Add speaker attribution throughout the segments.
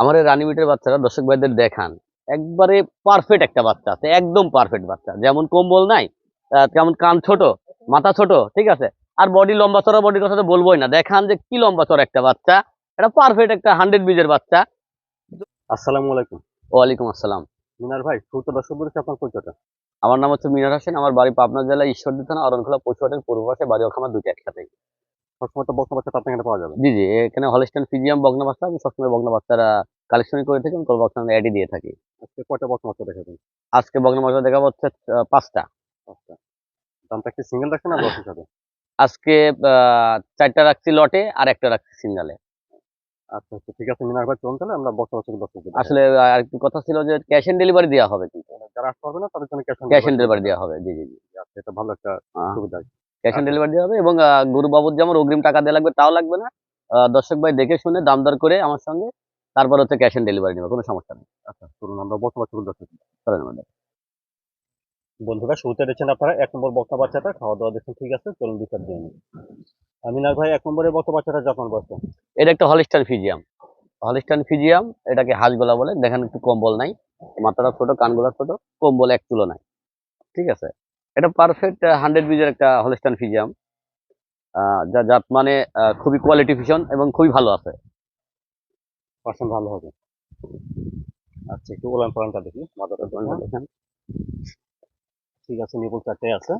Speaker 1: আমার এই রানীমিটের বাচ্চারা দর্শক ভাইদের দেখান একবারে পারফেক্ট একটা বাচ্চা আছে একদম পারফেক্ট বাচ্চা। যেমন কম্বল নাই তেমন কান ছোট মাথা ছোট ঠিক আছে? আর বডি লম্বা চড়া বডির কথা তো বলবোই না। দেখান যে কি লম্বা চড়া একটা বাচ্চা এটা পারফেক্ট একটা হান্ড্রেড বিজের বাচ্চা।
Speaker 2: আসসালামু আলাইকুম।
Speaker 1: ওয়ালাইকুম আসসালাম।
Speaker 2: মিনার ভাই শুরুত দর্শক বলেছে আপনার পরিচয়টা।
Speaker 1: আমার নাম হচ্ছে মিনার হোসেন আমার বাড়ি পাবনা জেলা ঈশ্বরদী থানা অরণখোলা পশুহাটের পূর্ব পাশে বাড়ি ওখামার দুটো একসাথে।
Speaker 2: সবসময় তো বাচ্চা আপনার এখানে পাওয়া যাবে।
Speaker 1: জি জি এখানে হলিস্টান ফিজিয়াম বগনা বাচ্চা আমি সবসময় বগনা বাচ্চারা কালেকশন করে থাকি বক্সা আমরা অ্যাডি দিয়ে থাকি।
Speaker 2: আজকে কয়টা বক্তা বাচ্চা দেখাবেন?
Speaker 1: আজকে বগনা বাচ্চা দেখাবো হচ্ছে পাঁচটা।
Speaker 2: দামটা কি সিঙ্গেল রাখছেন না বক্স হিসাবে?
Speaker 1: আজকে চারটা রাখছি লটে আর একটা রাখছি সিঙ্গালে।
Speaker 2: আচ্ছা আচ্ছা ঠিক আছে মিনার ভাই চলুন তাহলে আমরা বাচ্চা দর্শক
Speaker 1: আসলে আর একটু কথা ছিল যে ক্যাশ অন ডেলিভারি দেওয়া হবে কিন্তু।
Speaker 2: যারা আসতে পারবে না তাদের জন্য ক্যাশ
Speaker 1: ক্যাশ অন ডেলিভারি দেওয়া হবে। জি জি জি।
Speaker 2: আচ্ছা এটা ভালো একটা সুবিধা।
Speaker 1: Cash on. ডেলিভারি দেওয়া হবে এবং গরু বাবুর যেমন অগ্রিম টাকা দেওয়া লাগবে তাও লাগবে না। দর্শক ভাই দেখে শুনে দাম দর করে আমার সঙ্গে তারপর হচ্ছে ক্যাশ অন ডেলিভারি নেবে কোনো সমস্যা নেই।
Speaker 2: আচ্ছা চলুন আমরা বক্তা বাচ্চা দর্শক
Speaker 1: চলেন আমাদের
Speaker 2: বন্ধুরা শুরুতে দেখছেন আপনারা এক নম্বর বক্তা বাচ্চাটা খাওয়া দাওয়া দেখছেন ঠিক আছে? চলুন বিচার দিয়ে নিন আর মিনার ভাই এক নম্বরে বক্তা বাচ্চাটা যত্ন বসে
Speaker 1: এটা একটা হলিস্টান ফিজিয়াম হলিস্টান ফিজিয়াম এটাকে হাঁসগোলা বলে দেখেন একটু কম্বল নাই। মাথাটা ছোট কানগুলা ছোট কম্বল এক চুলো নাই। ঠিক আছে? এটা পারফেক্ট হান্ড্রেড বিজের একটা হলিস্টান ফিজিয়াম যা জাত মানে খুবই কোয়ালিটি ফিশন এবং খুবই ভালো আছে।
Speaker 2: পার্সেন্ট ভালো হবে। আচ্ছা একটু ওলান পালানটা দেখি। মাদারটা
Speaker 1: দেখেন।
Speaker 2: ঠিক আছে নিপুল আছে।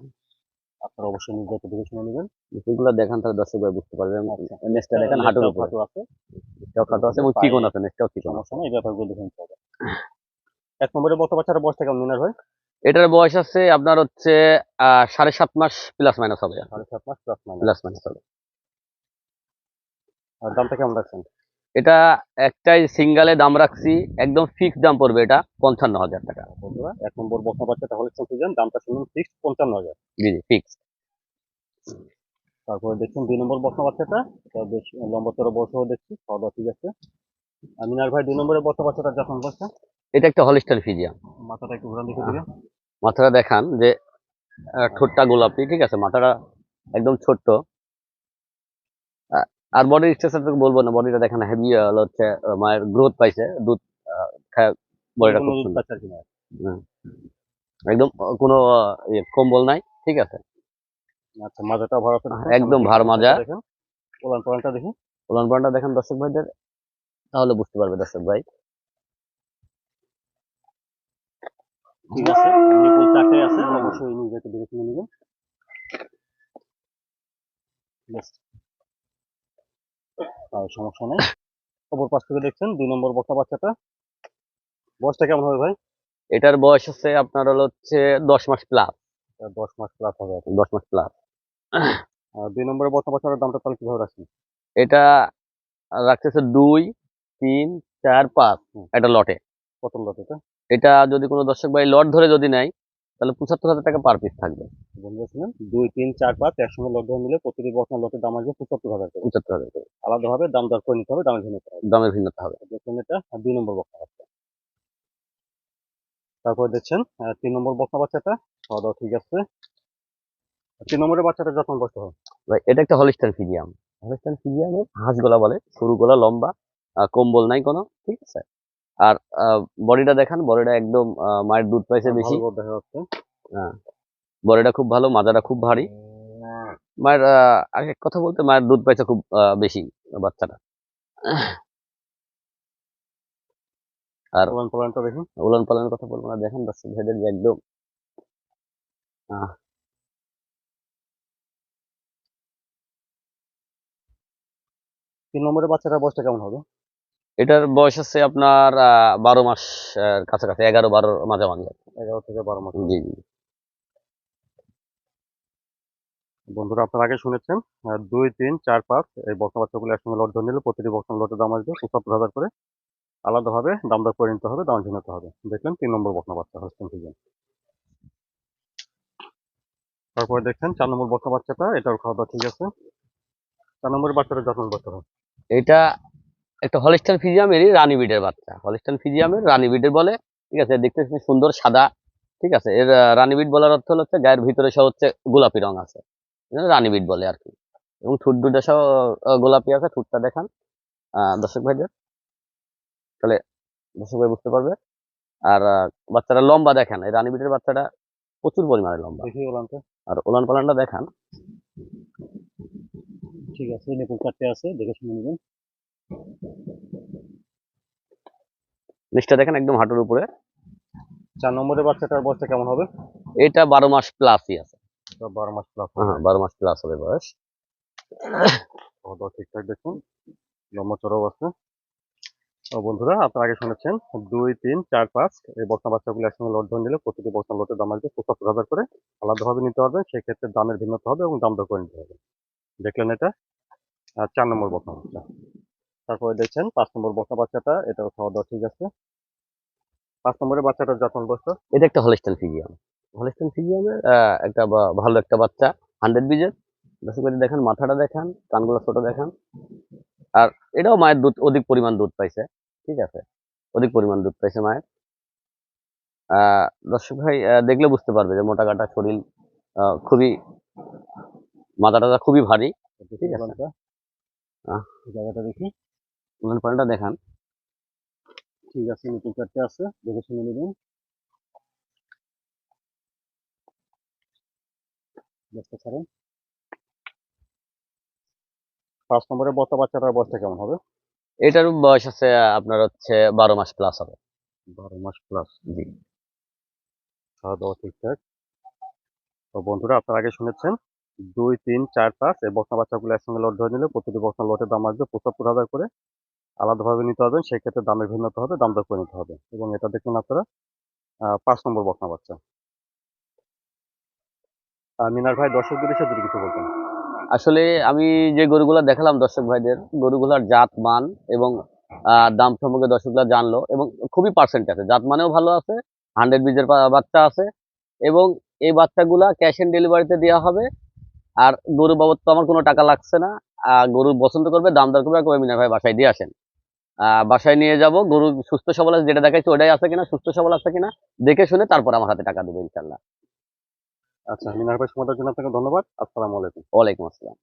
Speaker 2: আপনারা অবশ্যই নিজেকে দেখে শুনে নেবেন।
Speaker 1: এগুলো দেখান তাহলে দর্শক ভাই বুঝতে পারবে নেক্সটটা দেখেন হাঁটুর উপরে।
Speaker 2: আছে।
Speaker 1: খাটো আছে এবং চিকন আছে নেক্সটাও চিকন আছে।
Speaker 2: এই ব্যাপারগুলো দেখে নিতে হবে। এক নম্বরে বক্তা বাচ্চাটা বয়সটা কেমন মিনার ভাই?
Speaker 1: এটার বয়স আছে আপনার হচ্ছে সাড়ে সাত মাস প্লাস মাইনাস হবে।
Speaker 2: সাড়ে সাত মাস প্লাস মাইনাস
Speaker 1: প্লাস মাইনাস হবে।
Speaker 2: দামটা কেমন রাখছেন?
Speaker 1: এটা একটাই সিঙ্গালে দাম রাখছি একদম ফিক্স দাম পড়বে এটা পঞ্চান্ন হাজার টাকা।
Speaker 2: বন্ধুরা এক নম্বর বক্তা বাচ্চাটা তাহলে সিজন দামটা শুনুন ফিক্সড পঞ্চান্ন হাজার।
Speaker 1: জি জি ফিক্স
Speaker 2: তারপরে দেখছেন দুই নম্বর বক্তা বাচ্চাটা এটা বেশ লম্বা চড়া বয়সও দেখছি খাওয়া দাওয়া ঠিক আছে। আর মিনার ভাই দুই নম্বরের বক্তা বাচ্চাটা যখন বসছে
Speaker 1: এটা একটা হলিস্টার ফিজিয়াম।
Speaker 2: মাথাটা একটু ঘুরান দেখে দিবে
Speaker 1: মাথাটা দেখান যে ঠোঁটটা গোলাপি ঠিক আছে? মাথাটা একদম ছোট্ট। আর বডির স্ট্রাকচার তো বলব না বডিটা দেখান হেভি হচ্ছে মায়ের গ্রোথ পাইছে দুধ বডিটা খুব
Speaker 2: কিনা
Speaker 1: একদম কোনো ইয়ে, কম্বল নাই ঠিক আছে?
Speaker 2: আচ্ছা মাজাটা ভালো
Speaker 1: একদম ভার মাজা।
Speaker 2: দেখেন। ওলান পালানটা দেখি।
Speaker 1: পালানটা দেখেন দর্শক ভাইদের তাহলে বুঝতে পারবে দর্শক ভাই।
Speaker 2: ঠিক আছে নিপুল চারটে আছে অবশ্যই নিজেকে দেখে শুনে নেবেন। সমস্যা নেই। অপর পাশ থেকে দেখছেন দুই নম্বর বক্তা বাচ্চাটা। বয়সটা কেমন হবে ভাই?
Speaker 1: এটার বয়স হচ্ছে আপনার হলো হচ্ছে দশ মাস প্লাস
Speaker 2: দশ মাস প্লাস হবে
Speaker 1: দশ মাস প্লাস
Speaker 2: দুই নম্বরের বক্তা বাচ্চাটার দামটা তাহলে কীভাবে রাখছেন?
Speaker 1: এটা রাখতেছে দুই তিন চার পাঁচ। একটা লটে।
Speaker 2: কত লট এটা?
Speaker 1: এটা যদি কোনো দর্শক ভাই লট ধরে যদি নেয় তাহলে পঁচাত্তর হাজার টাকা পার পিস থাকবে।
Speaker 2: দুই তিন চার পাঁচ একসঙ্গে লট ধরে নিলে প্রতিটি বক্তা লটের দাম আসবে পঁচাত্তর হাজার টাকা
Speaker 1: পঁচাত্তর হাজার টাকা
Speaker 2: আলাদাভাবে দাম দর করে নিতে হবে দামে ভিন্ন হবে।
Speaker 1: দামের ভিন্নতা হবে।
Speaker 2: দেখছেন এটা দুই নম্বর বক্তা বাচ্চা। তারপর দেখছেন তিন নম্বর বক্তা বাচ্চাটা খাওয়া দাওয়া ঠিক আছে। তিন নম্বরের বাচ্চাটা যত্ন বসতে হবে?
Speaker 1: ভাই এটা একটা হলিস্টান ফিজিয়াম। হলিস্টান ফিজিয়ামের হাঁস গলা বলে সরু গলা লম্বা কম্বল নাই কোনো ঠিক আছে? আর বডিটা দেখান বডিটা একদম মায়ের দুধ পাইছে বেশি।
Speaker 2: যাচ্ছে
Speaker 1: বডিটা খুব ভালো মাজাটা খুব ভারী। মায়ের আর এক কথা বলতে মায়ের দুধ পাইছে খুব বেশি বাচ্চাটা। আর
Speaker 2: ওলান পালানটা দেখুন।
Speaker 1: উলান পালানের কথা বলব না দেখেন দর্শক ভাইদের যে একদম
Speaker 2: তিন নম্বরের বাচ্চাটার বয়সটা কেমন হবে?
Speaker 1: এটার বয়স হচ্ছে আপনার বারো মাস কাছাকাছি এগারো বারোর মাঝামাঝি কি।
Speaker 2: এগারো থেকে বারো মাস।
Speaker 1: জি জি।
Speaker 2: বন্ধুরা আপনারা আগে শুনেছেন দুই তিন চার পাঁচ এই বক্তা বাচ্চাগুলো একসঙ্গে লট ধরে নিলে প্রতিটি বক্তা লটের দাম আসবে পঁচাত্তর হাজার করে। আলাদাভাবে দাম দর করে নিতে হবে দাম ঝিনাতে হবে। দেখলেন তিন নম্বর বক্তা বাচ্চা হস্টেন সিজন তারপরে দেখছেন চার নম্বর বক্তা বাচ্চাটা এটার খাওয়া দাওয়া ঠিক আছে। চার নম্বরের বাচ্চাটা যত্ন করতে হবে
Speaker 1: এটা একটা হলিস্টান ফিজিয়ামেরই রানী বিডের বাচ্চা। হলিস্টান ফিজিয়ামের রানী বিডের বলে ঠিক আছে দেখতে সুন্দর সাদা ঠিক আছে এর আহ, রানী বিট বলার অর্থ হলো হচ্ছে গায়ের ভিতরে সহ হচ্ছে গোলাপি রং আছে। এই রানী বিট বলে আর কি এবং ঠুট দুটা সহ গোলাপি আছে ঠুটটা দেখান। দর্শক ভাইদের। তাহলে দর্শক ভাই বুঝতে পারবে। আর আহ, বাচ্চাটা লম্বা দেখেন। এই রানী বিটের বাচ্চাটা প্রচুর পরিমাণে লম্বা। আর ওলান পালানটা দেখান।
Speaker 2: ঠিক আছে আছে দেখে শুনে নেবেন।
Speaker 1: নিচটা দেখেন একদম হাঁটুর উপরে।
Speaker 2: চার নম্বরের বাচ্চাটার বয়সটা কেমন হবে?
Speaker 1: এটা বারো মাস প্লাসই আছে।
Speaker 2: বারো মাস প্লাস
Speaker 1: হ্যাঁ বারো মাস প্লাস হবে বয়স।
Speaker 2: ঠিকঠাক দেখুন। লম্বা চড়াও আছে। ও বন্ধুরা আপনারা আগে শুনেছেন দুই তিন চার পাঁচ এই বস্তা বাচ্চাগুলো একসঙ্গে লট ধরে নিলে প্রতিটি বস্তা লটের দাম আসবে পঁচাত্তর হাজার করে। আলাদাভাবে নিতে পারবেন সেক্ষেত্রে দামের ভিন্নতা হবে এবং দাম দর করে নিতে হবে। দেখলেন এটা? আর চার নম্বর বস্তা বাচ্চা। তারপরে দেখছেন পাঁচ নম্বর বসা বাচ্চাটা এটাও খাওয়া দাওয়া ঠিক আছে। পাঁচ নম্বরের বাচ্চাটার যত্ন বয়সটা
Speaker 1: এটা একটা হলিস্টান ফিজিয়াম হলিস্টান ফিজিয়ামের একটা ভালো একটা বাচ্চা হান্ড্রেড বিজের দর্শক ভাই দেখেন মাথাটা দেখান কানগুলো ছোট দেখান। আর এটাও মায়ের দুধ অধিক পরিমাণ দুধ পাইছে ঠিক আছে? অধিক পরিমাণ দুধ পাইছে মায়ের। দর্শক ভাই দেখলে বুঝতে পারবে যে মোটা কাটা শরীর আহ, খুবই মাথাটা খুবই ভারী ঠিক আছে।
Speaker 2: জায়গাটা দেখি।
Speaker 1: উলান দেখান।
Speaker 2: ঠিক আছে নতুন চারটে আছে দেখে শুনে নেবেন। দেখতে পাঁচ নম্বরের বস্তা বাচ্চাটার বয়সটা কেমন হবে?
Speaker 1: এটার বয়স আছে আপনার হচ্ছে বারো মাস প্লাস হবে।
Speaker 2: বারো মাস প্লাস
Speaker 1: জি।
Speaker 2: খাওয়া দাওয়া ঠিকঠাক। তো বন্ধুরা আপনারা আগে শুনেছেন দুই তিন চার পাঁচ এই বস্তা বাচ্চাগুলো একসঙ্গে লট ধরে নিলে প্রতিটি বস্তা লটের দাম আসবে পঁচাত্তর হাজার করে। আলাদাভাবে নিতে হবে, সেক্ষেত্রে দামের ভিন্নতা হবে, দাম দর করে নিতে হবে। এবং এটা দেখুন আপনারা পাঁচ নম্বর বস্তা বাচ্চা মিনার ভাই, দর্শকদের যদি কিছু বলতেন।
Speaker 1: আসলে আমি যে গরুগুলা দেখালাম দর্শক ভাইদের, গরুগুলার জাত মান এবং দাম সম্পর্কে দর্শকরা জানলো এবং খুবই পার্সেন্ট আছে। জাত মানেও ভালো আছে হান্ড্রেড বীজের বাচ্চা আছে এবং এই বাচ্চাগুলা ক্যাশ অন ডেলিভারিতে দেওয়া হবে। আর গরু বাবদ তো আমার কোনো টাকা লাগছে না। গরু পছন্দ করবে, দাম দর করবে মিনার ভাই বাসায় দিয়ে আসেন। বাসায় নিয়ে যাব। গরু সুস্থ সবল আছে যেটা দেখাচ্ছি ওটাই আছে কিনা সুস্থ সবল আছে কিনা দেখে শুনে তারপর আমার হাতে টাকা দেবে ইনশাল্লাহ।
Speaker 2: আচ্ছা মিনার ভাই সময়টার জন্য আপনাকে ধন্যবাদ। আসসালামু আলাইকুম।
Speaker 1: ওয়ালাইকুম আসসালাম।